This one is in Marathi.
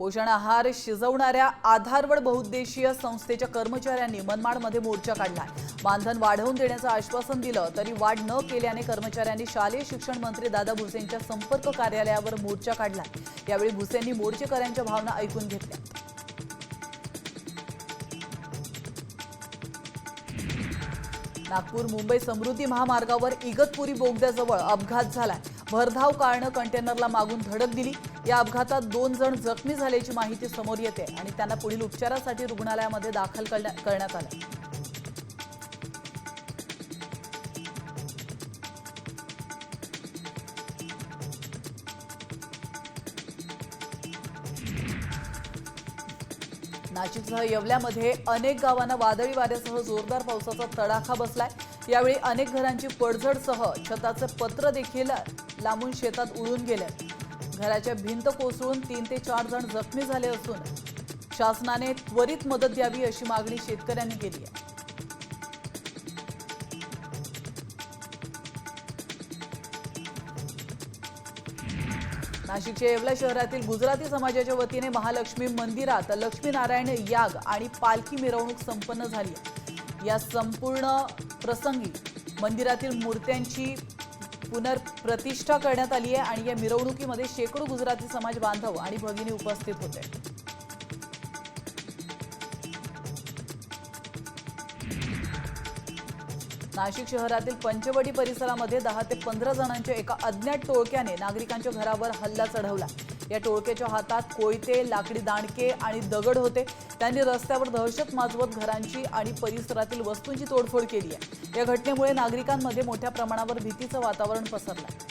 पोषण आहार शिजवणाऱ्या आधारवड बहुउद्देशीय संस्थेच्या कर्मचाऱ्यांनी मनमाडमध्ये मोर्चा काढला मानधन वाढवून देण्याचं आश्वासन दिलं तरी वाढ न केल्याने कर्मचाऱ्यांनी शालेय शिक्षण मंत्री दादा भुसेंच्या संपर्क कार्यालयावर मोर्चा काढला यावेळी भुसेंनी मोर्चेकऱ्यांच्या भावना ऐकून घेतल्या. नागपूर मुंबई समृद्धी महामार्गावर इगतपुरी बोगद्याजवळ अपघात झालाय. भरधाव कारनं कंटेनरला मागून धडक दिली. या अपघातात दोन जण जखमी झाल्याची माहिती समोर येते आणि त्यांना पुढील उपचारासाठी रुग्णालयामध्ये दाखल करण्या- करण्यात आलं. नाशिकसह येवल्यामध्ये अनेक गावांना वादळी वाऱ्यासह जोरदार पावसाचा तडाखा बसलाय. यावेळी अनेक घरांची पडझडसह छताचे पत्र देखील लांबून शेतात उडून गेले. घराच्या भिंत कोसळून तीन ते चार जण जखमी झाले असून शासनाने त्वरित मदत द्यावी अशी मागणी शेतकऱ्यांनी केली आहे. नाशिकच्या येवला शहरातील गुजराती समाजाच्या वतीने महालक्ष्मी मंदिरात लक्ष्मीनारायण याग आणि पालखी मिरवणूक संपन्न झाली. या संपूर्ण प्रसंगी मंदिरातील मूर्त्यांची पुनर्प्रतिष्ठा करण्यात आली आहे आणि या मिरवणुकीमध्ये शेकडो गुजराती समाज बांधव आणि भगिनी उपस्थित होते. नाशिक शहरातील पंचवटी परिसरामध्ये दहा ते पंधरा जणांच्या एका अज्ञात टोळक्याने नागरिकांच्या घरावर हल्ला चढवला. या टोळक्याच्या हातात कोयते लाकडी दांडके आणि दगड होते. त्यांनी रस्त्यावर दहशत माजवत घरांची आणि परिसरातील वस्तूंची तोडफोड केली आहे. या घटनेमुळे नागरिकांमध्ये मोठ्या प्रमाणावर भीतीचं वातावरण पसरलं